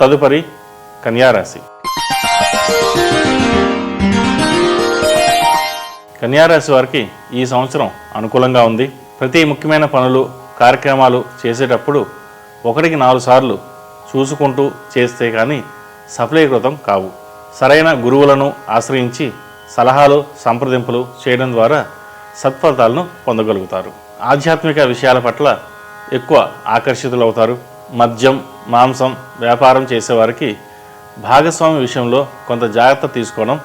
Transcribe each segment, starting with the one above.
తదుపరి కన్యారాశి. కన్యారాశి వారికి ఈ సంవత్సరం అనుకూలంగా ఉంది. ప్రతి ముఖ్యమైన పనులు కార్యక్రమాలు చేసేటప్పుడు ఒకటికి నాలుగు సార్లు చూసుకుంటూ చేస్తే కానీ సఫలీకృతం కావు. సరైన గురువులను ఆశ్రయించి సలహాలు సంప్రదింపులు చేయడం ద్వారా సత్ఫలితాలను పొందగలుగుతారు. ఆధ్యాత్మిక విషయాల పట్ల ఎక్కువ ఆకర్షితులవుతారు. మద్యం మాంసం వ్యాపారం చేసేవారికి భాగస్వామి విషయంలో కొంత జాగ్రత్త తీసుకోవడం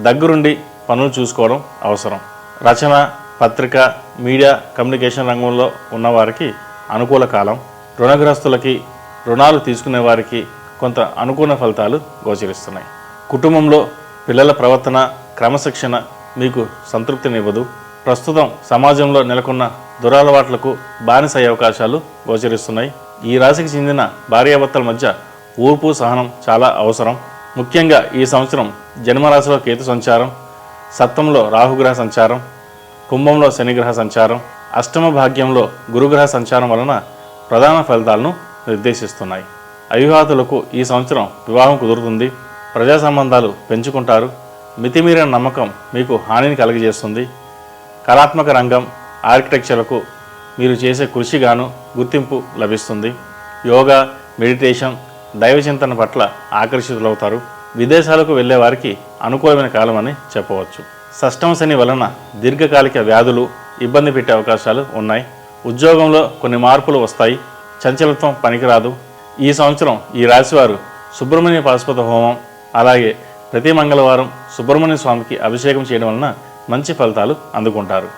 దగ్గరుండి పనులు చూసుకోవడం అవసరం. రచన పత్రిక మీడియా కమ్యూనికేషన్ రంగంలో ఉన్నవారికి అనుకూల కాలం. రుణగ్రస్తులకి రుణాలు తీసుకునే వారికి కొంత అనుకూల ఫలితాలు గోచరిస్తున్నాయి. కుటుంబంలో పిల్లల ప్రవర్తన క్రమశిక్షణ మీకు సంతృప్తినివ్వదు. ప్రస్తుతం సమాజంలో నెలకొన్న దురలవాట్లకు బానిస అయ్యే అవకాశాలు గోచరిస్తున్నాయి. ఈ రాశికి చెందిన భార్యాభర్తల మధ్య ఊర్పు సహనం చాలా అవసరం. ముఖ్యంగా ఈ సంవత్సరం జన్మరాశిలో కేతు సంచారం సప్తంలో రాహుగ్రహ సంచారం కుంభంలో శనిగ్రహ సంచారం అష్టమ భాగ్యంలో గురుగ్రహ సంచారం వలన ప్రధాన ఫలితాలను నిర్దేశిస్తున్నాయి. అవివాహతులకు ఈ సంవత్సరం వివాహం కుదురుతుంది. ప్రజా సంబంధాలు పెంచుకుంటారు. మితిమీరిన నమ్మకం మీకు హానిని కలుగజేస్తుంది. కళాత్మక రంగం ఆర్కిటెక్చర్లకు మీరు చేసే కృషిగాను గుర్తింపు లభిస్తుంది. యోగా మెడిటేషన్ దైవ చింతన పట్ల ఆకర్షితులవుతారు. విదేశాలకు వెళ్ళే వారికి అనుకూలమైన కాలం అని చెప్పవచ్చు. షష్టమ శని వలన దీర్ఘకాలిక వ్యాధులు ఇబ్బంది పెట్టే అవకాశాలు ఉన్నాయి. ఉద్యోగంలో కొన్ని మార్పులు వస్తాయి. చంచలత్వం పనికిరాదు. ఈ సంవత్సరం ఈ రాశివారు సుబ్రహ్మణ్య పాశుపత హోమం అలాగే ప్రతి మంగళవారం సుబ్రహ్మణ్య స్వామికి అభిషేకం చేయడం వలన మంచి ఫలితాలు అందుకుంటారు.